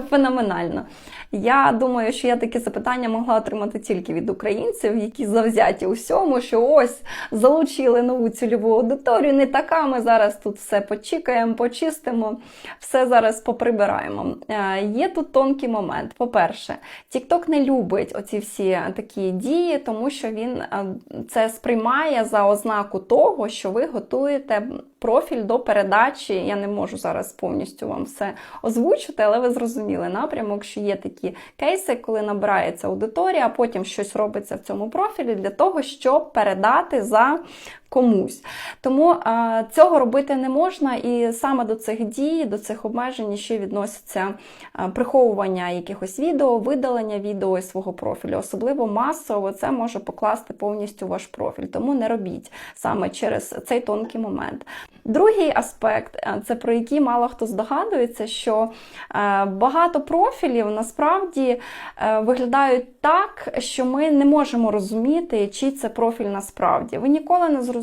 феноменально. Я думаю, що я таке запитання могла отримати тільки від українців, які завзяті у всьому, що ось залучили нову цільову аудиторію. Не така. Ми зараз тут все почікаємо, почистимо, все зараз поприбираємо. Е, Є тут тонкий момент. По-перше, TikTok не любить оці всі такі дії, тому що він е, це сприймає за ознаку того, що ви готуєте профіль до передачі. Я не можу зараз повністю вам все озвучити, але ви зрозуміли напрямок, що є такі кейси, коли набирається аудиторія, а потім щось робиться в цьому профілі для того, щоб передати за комусь. Тому е, цього робити не можна, і саме до цих дій, до цих обмежень ще відноситься е, приховування якихось відео, видалення відео із свого профілю. Особливо масово це може покласти повністю ваш профіль. Тому не робіть саме через цей тонкий момент. Другий аспект, це про який мало хто здогадується, що багато профілів насправді е, виглядають так, що ми не можемо розуміти, чий це профіль насправді. Ви ніколи не зрозумієте,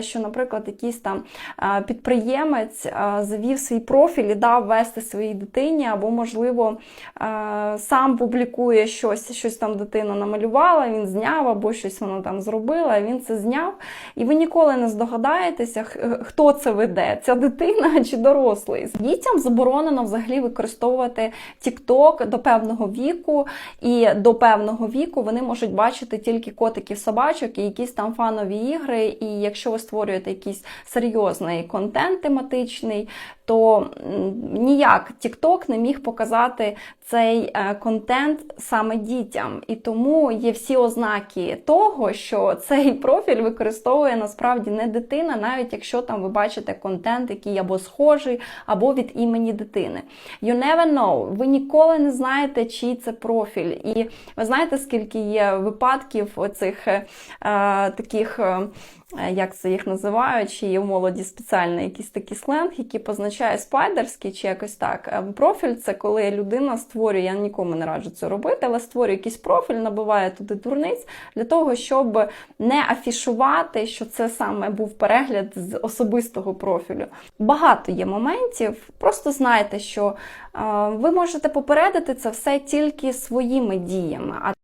що, наприклад, якийсь там е, підприємець е, завів свій профіль і дав вести своїй дитині, або, можливо, е, сам публікує щось, щось там дитина намалювала, він зняв, або щось вона там зробила, він це зняв. І ви ніколи не здогадаєтеся, хто це веде, ця дитина чи дорослий. Дітям заборонено взагалі використовувати TikTok до певного віку, і до певного віку вони можуть бачити тільки котиків, собачок і якісь там фанові ігри. І якщо ви створюєте якийсь серйозний контент тематичний, то ніяк TikTok не міг показати цей е, контент саме дітям. І тому є всі ознаки того, що цей профіль використовує насправді не дитина, навіть якщо там ви бачите контент, який або схожий, або від імені дитини. You never know. Ви ніколи не знаєте, чий це профіль. І ви знаєте, скільки є випадків оцих е, е, таких. е, Як це їх називають, чи є в молоді спеціальний якийсь такий сленг, який позначає спайдерський чи якось так. Е, Профіль це коли людина створює, я нікому не раджу це робити, але створює якийсь профіль, набиває туди дурниць для того, щоб не афішувати, що це саме був перегляд з особистого профілю. Багато є моментів. Просто знайте, що е, ви можете попередити це все тільки своїми діями.